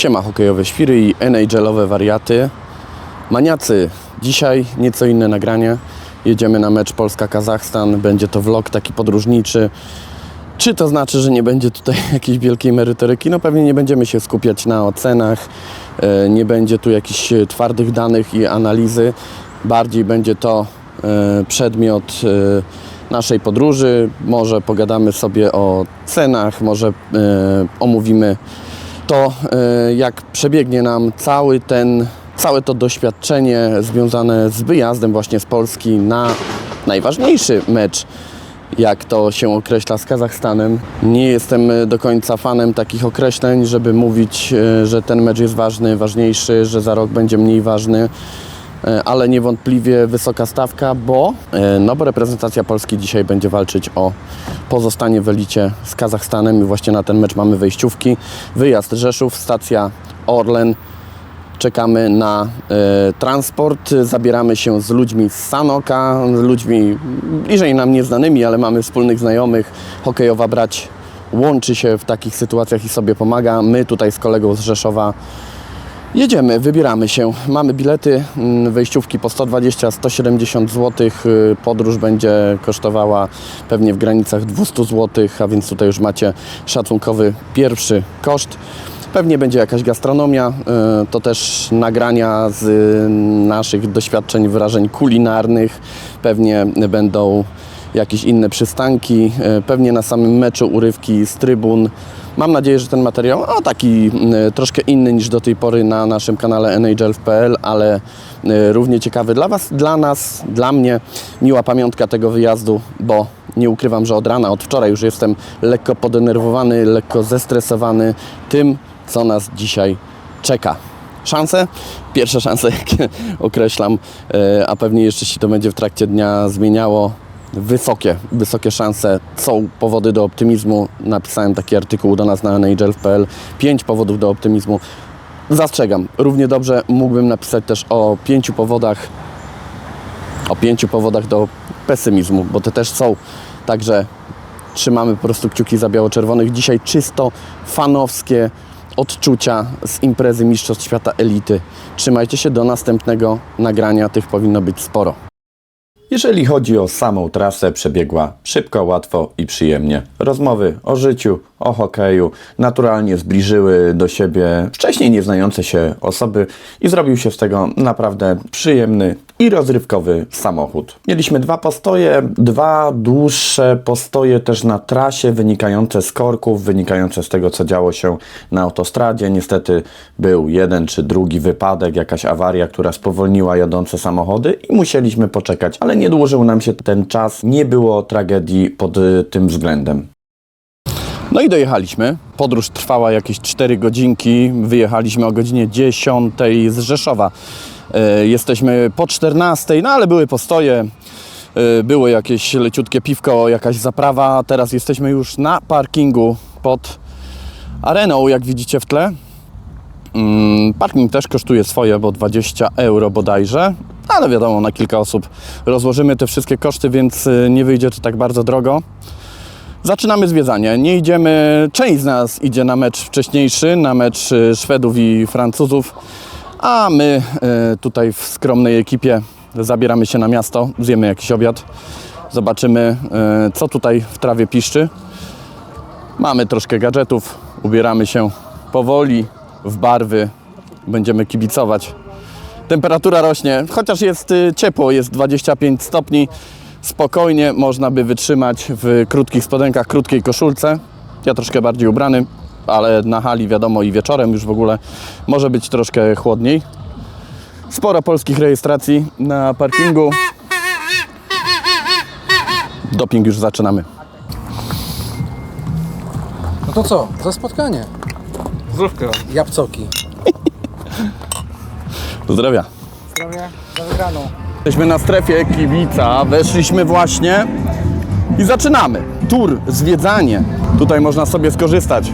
Siema hokejowe świry i NHL-owe wariaty. Maniacy, dzisiaj nieco inne nagranie. Jedziemy na mecz Polska-Kazachstan. Będzie to vlog taki podróżniczy. Czy to znaczy, że nie będzie tutaj jakiejś wielkiej merytoryki? No pewnie nie będziemy się skupiać na ocenach, e, nie będzie tu jakichś twardych danych i analizy. Bardziej będzie to e, przedmiot e, naszej podróży. Może pogadamy sobie o cenach, może omówimy to, e, jak przebiegnie nam cały ten, całe to doświadczenie związane z wyjazdem właśnie z Polski na najważniejszy mecz, jak to się określa z Kazachstanem. Nie jestem e, do końca fanem takich określeń, żeby mówić, e, że ten mecz jest ważny, ważniejszy, że za rok będzie mniej ważny. E, Ale niewątpliwie wysoka stawka, bo, e, no bo reprezentacja Polski dzisiaj będzie walczyć o pozostanie w elicie z Kazachstanem i właśnie na ten mecz mamy wejściówki. Wyjazd Rzeszów, stacja Orlen. Czekamy na e, transport, zabieramy się z ludźmi z Sanoka, z ludźmi bliżej nam nieznanymi, ale mamy wspólnych znajomych. Hokejowa brać łączy się w takich sytuacjach i sobie pomaga. My tutaj z kolegą z Rzeszowa Jedziemy, wybieramy się. Mamy bilety, mm, wejściówki po 120-170 zł. Podróż będzie kosztowała pewnie w granicach 200 zł, a więc tutaj już macie szacunkowy pierwszy koszt. Pewnie będzie jakaś gastronomia, y, to też nagrania z y, naszych doświadczeń, wyrażeń kulinarnych. Pewnie będą jakieś inne przystanki, pewnie na samym meczu urywki z trybun. Mam nadzieję, że ten materiał, o taki e, troszkę inny niż do tej pory na naszym kanale NHL.pl, ale e, równie ciekawy dla Was, dla nas, dla mnie. Miła pamiątka tego wyjazdu, bo nie ukrywam, że od rana, od wczoraj już jestem lekko podenerwowany, lekko zestresowany tym, co nas dzisiaj czeka. Szanse? Pierwsze szanse, jakie określam, e, a pewnie jeszcze się to będzie w trakcie dnia zmieniało. Wysokie, wysokie szanse. Są powody do optymizmu. Napisałem taki artykuł do nas na NHL.pl. Pięć powodów do optymizmu. Zastrzegam, równie dobrze mógłbym napisać też o pięciu powodach, o pięciu powodach do pesymizmu, bo te też są. Także trzymamy po prostu kciuki za biało-czerwonych. Dzisiaj czysto fanowskie odczucia z imprezy Mistrzostw Świata Elity. Trzymajcie się do następnego nagrania, tych powinno być sporo. Jeżeli chodzi o samą trasę, przebiegła szybko, łatwo i przyjemnie. Rozmowy o życiu, o hokeju naturalnie zbliżyły do siebie wcześniej nieznające się osoby i zrobił się z tego naprawdę przyjemny i rozrywkowy samochód. Mieliśmy dwa postoje, dwa dłuższe postoje też na trasie, wynikające z korków, wynikające z tego, co działo się na autostradzie. Niestety był jeden czy drugi wypadek, jakaś awaria, która spowolniła jadące samochody i musieliśmy poczekać, ale nie dłużył nam się ten czas, nie było tragedii pod y, tym względem. No i dojechaliśmy. Podróż trwała jakieś 4 godzinki. Wyjechaliśmy o godzinie 10 z Rzeszowa. E, Jesteśmy po 14, no ale były postoje. e, Było jakieś leciutkie piwko, jakaś zaprawa. Teraz jesteśmy już na parkingu pod areną, jak widzicie w tle. Mm, Parking też kosztuje swoje, bo 20 euro bodajże, ale wiadomo, na kilka osób rozłożymy te wszystkie koszty, więc y, nie wyjdzie to tak bardzo drogo. Zaczynamy zwiedzanie. Nie idziemy, część z nas idzie na mecz wcześniejszy, na mecz y, Szwedów i Francuzów, a my y, tutaj w skromnej ekipie zabieramy się na miasto, zjemy jakiś obiad, zobaczymy co tutaj w trawie piszczy. Mamy troszkę gadżetów, ubieramy się powoli w barwy, będziemy kibicować. Temperatura rośnie, chociaż jest y, ciepło, jest 25 stopni. Spokojnie można by wytrzymać w krótkich spodenkach, krótkiej koszulce. Ja troszkę bardziej ubrany, ale na hali wiadomo i wieczorem już w ogóle może być troszkę chłodniej. Sporo polskich rejestracji na parkingu. Doping już zaczynamy. No to co? Za spotkanie. Zdrówka. Jabłcoki. Pozdrawia. Zdrowia za wygraną. Jesteśmy na strefie kibica, weszliśmy właśnie i zaczynamy. Tur, zwiedzanie. Tutaj można sobie skorzystać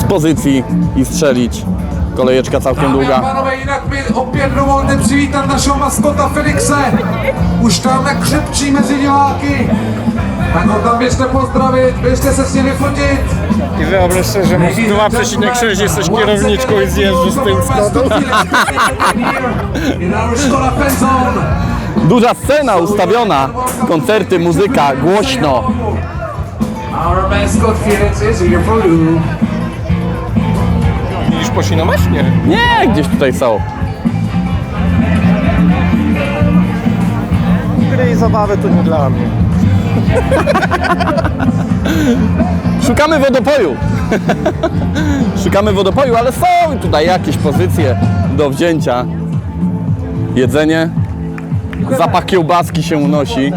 z pozycji i strzelić. Kolejeczka całkiem długa. jinak mi opět dovolte přivítat našeho maskota tam křepčí mezi diváky. Tak ho tam běžte pozdravit, běžte se s ním vyfotit. I wy wyobraź sobie, że masz 2,6 jesteś kierowniczką i zjeżdżasz z tym Skodą. Duża scena ustawiona, koncerty, muzyka, głośno. Our mascot Felix is here for you. Widzisz Posino masz? Nie. Nie, gdzieś tutaj są. Gry i zabawy to nie dla mnie. Szukamy wodopoju. Szukamy wodopoju, ale są tutaj jakieś pozycje do wzięcia. Jedzenie. Zapach kiełbaski się unosi.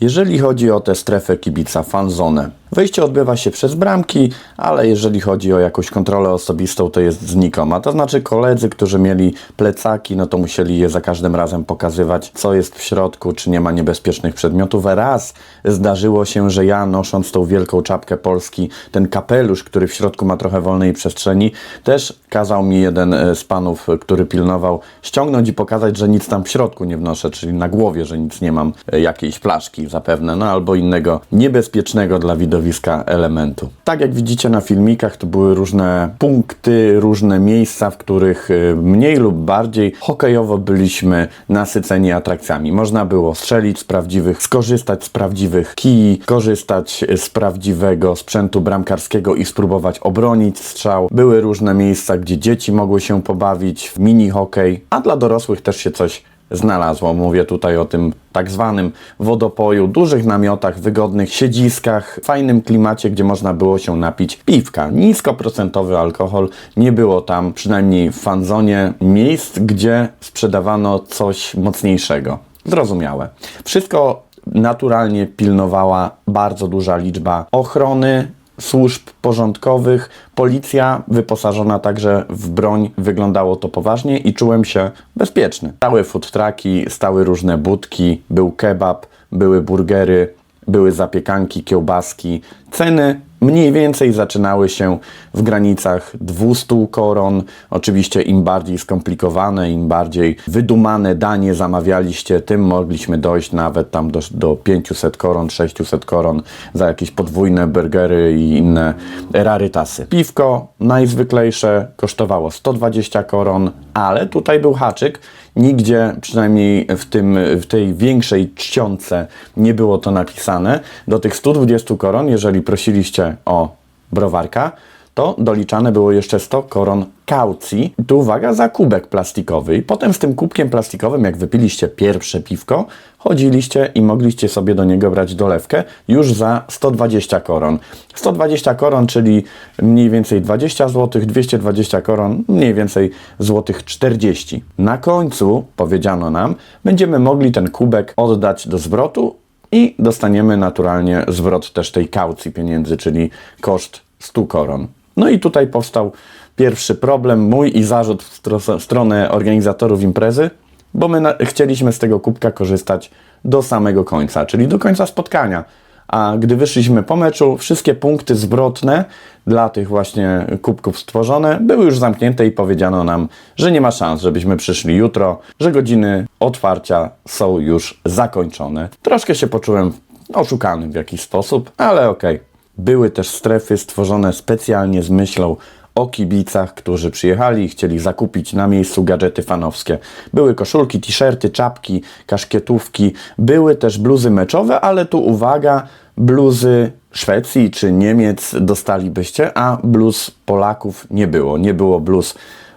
Jeżeli chodzi o tę strefę kibica, fanzonę, wejście odbywa się przez bramki, ale jeżeli chodzi o jakąś kontrolę osobistą, to jest znikoma. To znaczy koledzy, którzy mieli plecaki, no to musieli je za każdym razem pokazywać, co jest w środku, czy nie ma niebezpiecznych przedmiotów. Raz zdarzyło się, że ja nosząc tą wielką czapkę Polski, ten kapelusz, który w środku ma trochę wolnej przestrzeni, też kazał mi jeden e, z panów, który pilnował, ściągnąć i pokazać, że nic tam w środku nie wnoszę, czyli na głowie, że nic nie mam, e, jakiejś flaszki zapewne, no albo innego niebezpiecznego dla widowiska elementu. Tak jak widzicie na filmikach, to były różne punkty, różne miejsca, w których e, mniej lub bardziej hokejowo byliśmy nasyceni atrakcjami. Można było strzelić z prawdziwych, skorzystać z prawdziwych kij, korzystać z prawdziwego sprzętu bramkarskiego i spróbować obronić strzał. Były różne miejsca, gdzie dzieci mogły się pobawić w mini hokej, a dla dorosłych też się coś znalazło. Mówię tutaj o tym tak zwanym wodopoju, dużych namiotach, wygodnych siedziskach, fajnym klimacie, gdzie można było się napić piwka. Niskoprocentowy alkohol, nie było tam, przynajmniej w fanzonie, miejsc, gdzie sprzedawano coś mocniejszego. Zrozumiałe. Wszystko naturalnie pilnowała bardzo duża liczba ochrony, służb porządkowych, policja wyposażona także w broń, wyglądało to poważnie i czułem się bezpieczny. Stały food trucki, stały różne budki, był kebab, były burgery, były zapiekanki, kiełbaski. Ceny mniej więcej zaczynały się w granicach 200 koron. Oczywiście im bardziej skomplikowane, im bardziej wydumane danie zamawialiście, tym mogliśmy dojść nawet tam do, do 500 koron, 600 koron za jakieś podwójne burgery i inne rarytasy. Piwko najzwyklejsze kosztowało 120 koron, ale tutaj był haczyk. Nigdzie, przynajmniej w, tym, w tej większej czcionce, nie było to napisane. Do tych 120 koron, jeżeli prosiliście o browarka, to doliczane było jeszcze 100 koron kaucji. Tu uwaga, za kubek plastikowy. I potem z tym kubkiem plastikowym, jak wypiliście pierwsze piwko, chodziliście i mogliście sobie do niego brać dolewkę już za 120 koron. 120 koron, czyli mniej więcej 20 zł, 220 koron, mniej więcej złotych 40. Na końcu powiedziano nam, będziemy mogli ten kubek oddać do zwrotu i dostaniemy naturalnie zwrot też tej kaucji pieniędzy, czyli koszt 100 koron. No i tutaj powstał pierwszy problem mój i zarzut w stro- w stronę organizatorów imprezy, bo my chcieliśmy z tego kubka korzystać do samego końca, czyli do końca spotkania. A gdy wyszliśmy po meczu, wszystkie punkty zwrotne dla tych właśnie kubków stworzone były już zamknięte i powiedziano nam, że nie ma szans, żebyśmy przyszli jutro, że godziny otwarcia są już zakończone. Troszkę się poczułem oszukany w jakiś sposób, ale okej. Były też strefy stworzone specjalnie z myślą o kibicach, którzy przyjechali i chcieli zakupić na miejscu gadżety fanowskie. Były koszulki, t-shirty, czapki, kaszkietówki, były też bluzy meczowe, ale tu uwaga, bluzy Szwecji czy Niemiec dostalibyście, a bluz Polaków nie było. Nie było bluz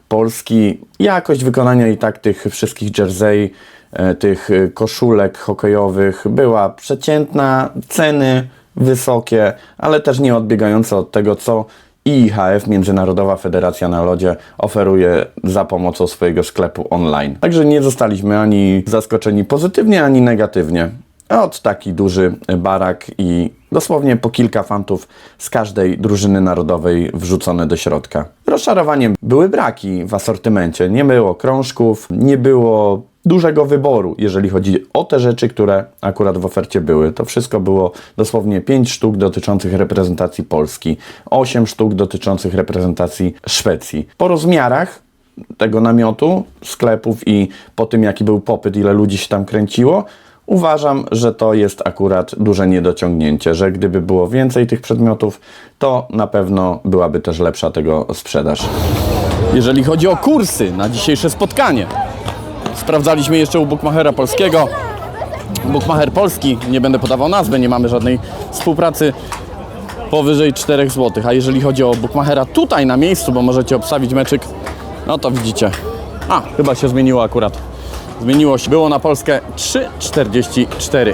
Polski. Jakość wykonania i tak tych wszystkich jersey, e, tych e, koszulek hokejowych była przeciętna, ceny wysokie, ale też nie odbiegające od tego, co IIHF, Międzynarodowa Federacja na Lodzie, oferuje za pomocą swojego sklepu online. Także nie zostaliśmy ani zaskoczeni pozytywnie, ani negatywnie. Od taki duży barak i dosłownie po kilka fantów z każdej drużyny narodowej wrzucone do środka. Rozczarowaniem były braki w asortymencie. Nie było krążków, nie było dużego wyboru, jeżeli chodzi o te rzeczy, które akurat w ofercie były. To wszystko było dosłownie 5 sztuk dotyczących reprezentacji Polski, 8 sztuk dotyczących reprezentacji Szwecji. Po rozmiarach tego namiotu, sklepów i po tym, jaki był popyt, ile ludzi się tam kręciło, Uważam, że to jest akurat duże niedociągnięcie, że gdyby było więcej tych przedmiotów, to na pewno byłaby też lepsza tego sprzedaż. Jeżeli chodzi o kursy na dzisiejsze spotkanie, sprawdzaliśmy jeszcze u Bookmachera Polskiego. Bookmacher Polski, nie będę podawał nazwy, nie mamy żadnej współpracy, powyżej 4 zł. A jeżeli chodzi o Bookmachera tutaj na miejscu, bo możecie obstawić meczyk, no to widzicie. A, chyba się zmieniło akurat. Zmieniło się. Było na Polskę 3,44.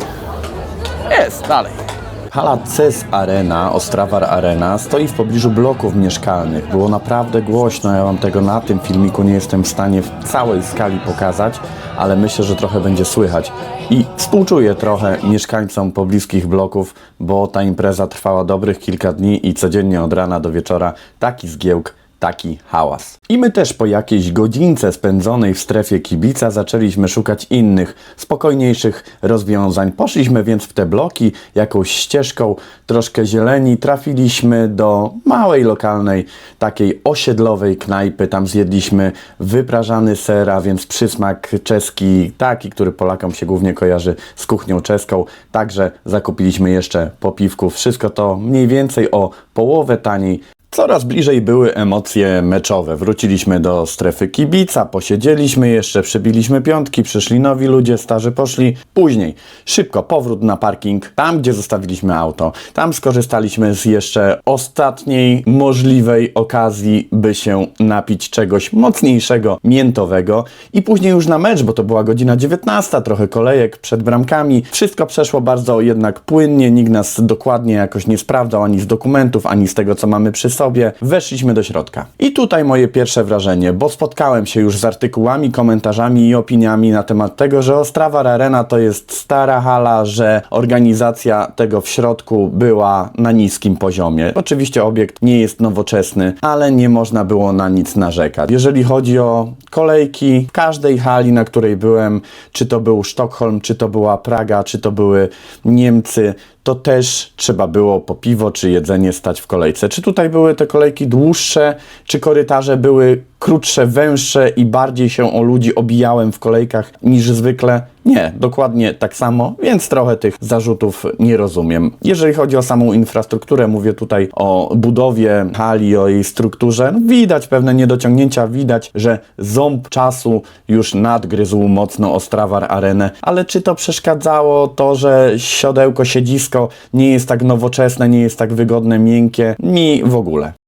Jest, dalej. Hala CES Arena, Ostrawar Arena, stoi w pobliżu bloków mieszkalnych. Było naprawdę głośno, ja Wam tego na tym filmiku nie jestem w stanie w całej skali pokazać, ale myślę, że trochę będzie słychać. I współczuję trochę mieszkańcom pobliskich bloków, bo ta impreza trwała dobrych kilka dni i codziennie od rana do wieczora taki zgiełk taki hałas. I my też po jakiejś godzince spędzonej w strefie kibica zaczęliśmy szukać innych, spokojniejszych rozwiązań. Poszliśmy więc w te bloki jakąś ścieżką, troszkę zieleni, trafiliśmy do małej lokalnej, takiej osiedlowej knajpy. Tam zjedliśmy wyprażany ser, a więc przysmak czeski, taki, który Polakom się głównie kojarzy z kuchnią czeską. Także zakupiliśmy jeszcze popiwków. Wszystko to mniej więcej o połowę taniej Coraz bliżej były emocje meczowe. Wróciliśmy do strefy kibica, posiedzieliśmy jeszcze, przybiliśmy piątki, przyszli nowi ludzie, starzy poszli. Później szybko powrót na parking, tam gdzie zostawiliśmy auto. Tam skorzystaliśmy z jeszcze ostatniej możliwej okazji, by się napić czegoś mocniejszego, miętowego. I później już na mecz, bo to była godzina 19, trochę kolejek przed bramkami. Wszystko przeszło bardzo jednak płynnie, nikt nas dokładnie jakoś nie sprawdzał ani z dokumentów, ani z tego, co mamy przy sobie. Weszliśmy do środka. I tutaj moje pierwsze wrażenie, bo spotkałem się już z artykułami, komentarzami i opiniami na temat tego, że Ostrawa Arena to jest stara hala, że organizacja tego w środku była na niskim poziomie. Oczywiście obiekt nie jest nowoczesny, ale nie można było na nic narzekać. Jeżeli chodzi o kolejki, w każdej hali, na której byłem, czy to był Sztokholm, czy to była Praga, czy to były Niemcy, to też trzeba było po piwo czy jedzenie stać w kolejce. Czy tutaj były te kolejki dłuższe, czy korytarze były krótsze, węższe i bardziej się o ludzi obijałem w kolejkach niż zwykle? Nie, dokładnie tak samo, więc trochę tych zarzutów nie rozumiem. Jeżeli chodzi o samą infrastrukturę, mówię tutaj o budowie hali, o jej strukturze, no widać pewne niedociągnięcia, widać, że ząb czasu już nadgryzł mocno Ostrawar Arenę, ale czy to przeszkadzało to, że siodełko, siedzisko nie jest tak nowoczesne, nie jest tak wygodne, miękkie? Mi w ogóle.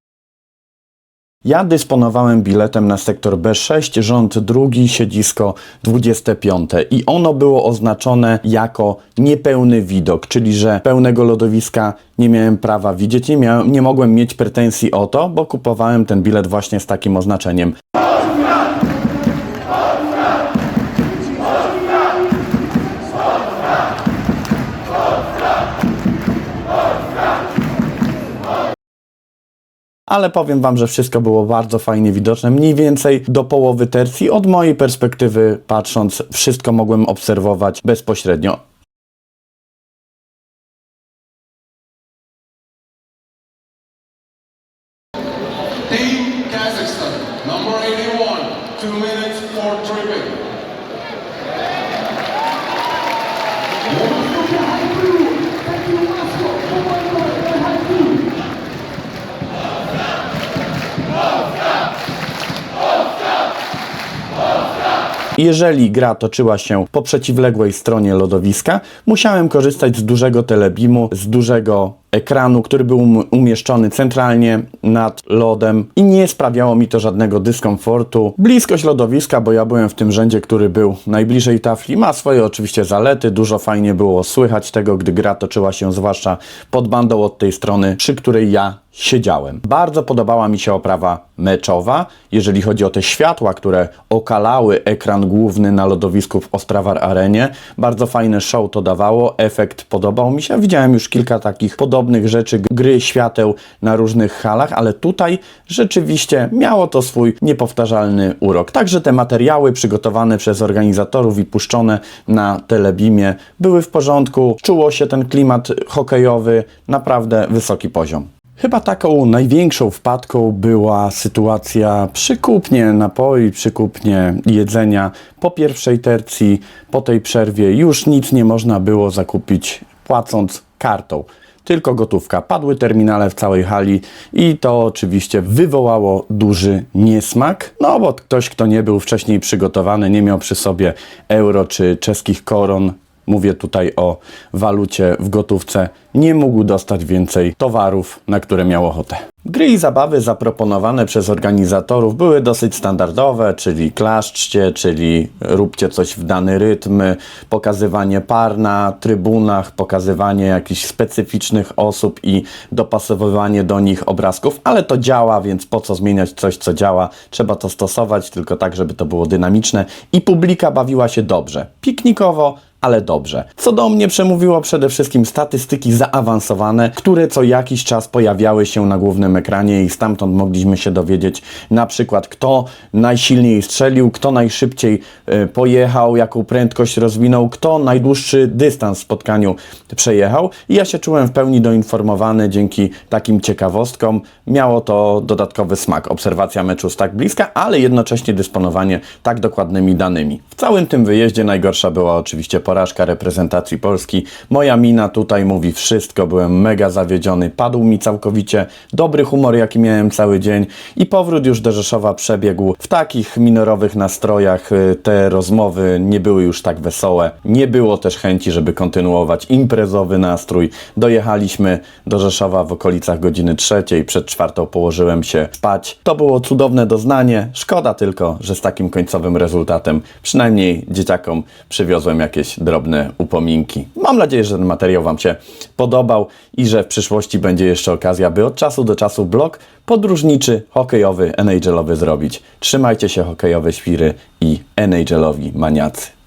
Ja dysponowałem biletem na sektor B6, rząd drugi, siedzisko 25 i ono było oznaczone jako niepełny widok, czyli że pełnego lodowiska nie miałem prawa widzieć, nie, miałem, nie mogłem mieć pretensji o to, bo kupowałem ten bilet właśnie z takim oznaczeniem. Ale powiem Wam, że wszystko było bardzo fajnie widoczne. Mniej więcej do połowy tercji, od mojej perspektywy patrząc, wszystko mogłem obserwować bezpośrednio. Jeżeli gra toczyła się po przeciwległej stronie lodowiska, musiałem korzystać z dużego telebimu, z dużego ekranu, który był um- umieszczony centralnie nad lodem i nie sprawiało mi to żadnego dyskomfortu. Bliskość lodowiska, bo ja byłem w tym rzędzie, który był najbliżej tafli, ma swoje oczywiście zalety. Dużo fajnie było słychać tego, gdy gra toczyła się zwłaszcza pod bandą od tej strony, przy której ja siedziałem. Bardzo podobała mi się oprawa meczowa, jeżeli chodzi o te światła, które okalały ekran główny na lodowisku w Ostrawar Arenie. Bardzo fajne show to dawało, efekt podobał mi się. Widziałem już kilka takich podobnych rzeczy, gry świateł na różnych halach, ale tutaj rzeczywiście miało to swój niepowtarzalny urok. Także te materiały przygotowane przez organizatorów i puszczone na telebimie były w porządku. Czuło się ten klimat hokejowy, naprawdę wysoki poziom. Chyba taką największą wpadką była sytuacja przy kupnie napoi, przy kupnie jedzenia. Po pierwszej tercji, po tej przerwie już nic nie można było zakupić płacąc kartą. Tylko gotówka. Padły terminale w całej hali i to oczywiście wywołało duży niesmak. No bo ktoś, kto nie był wcześniej przygotowany, nie miał przy sobie euro czy czeskich koron, mówię tutaj o walucie w gotówce, nie mógł dostać więcej towarów, na które miał ochotę. Gry i zabawy zaproponowane przez organizatorów były dosyć standardowe, czyli klaszczcie, czyli róbcie coś w dany rytm, pokazywanie par na trybunach, pokazywanie jakichś specyficznych osób i dopasowywanie do nich obrazków, ale to działa, więc po co zmieniać coś, co działa? Trzeba to stosować tylko tak, żeby to było dynamiczne i publika bawiła się dobrze. Piknikowo, ale dobrze. Co do mnie przemówiło przede wszystkim statystyki zaawansowane, które co jakiś czas pojawiały się na głównym ekranie i stamtąd mogliśmy się dowiedzieć na przykład kto najsilniej strzelił, kto najszybciej e, pojechał, jaką prędkość rozwinął, kto najdłuższy dystans w spotkaniu przejechał i ja się czułem w pełni doinformowany dzięki takim ciekawostkom. Miało to dodatkowy smak, obserwacja meczu z tak bliska, ale jednocześnie dysponowanie tak dokładnymi danymi. W całym tym wyjeździe najgorsza była oczywiście porażka reprezentacji Polski. Moja mina tutaj mówi wszystko, byłem mega zawiedziony, padł mi całkowicie dobry humor, jaki miałem cały dzień i powrót już do Rzeszowa przebiegł w takich minorowych nastrojach. Y, Te rozmowy nie były już tak wesołe, nie było też chęci, żeby kontynuować imprezowy nastrój. Dojechaliśmy do Rzeszowa w okolicach godziny trzeciej, przed czwartą położyłem się spać. To było cudowne doznanie, szkoda tylko, że z takim końcowym rezultatem przynajmniej dzieciakom przywiozłem jakieś drobne upominki. Mam nadzieję, że ten materiał Wam się podobał i że w przyszłości będzie jeszcze okazja, by od czasu do czasu blog podróżniczy, hokejowy, NHL-owy zrobić. Trzymajcie się hokejowe świry i NHL-owi maniacy.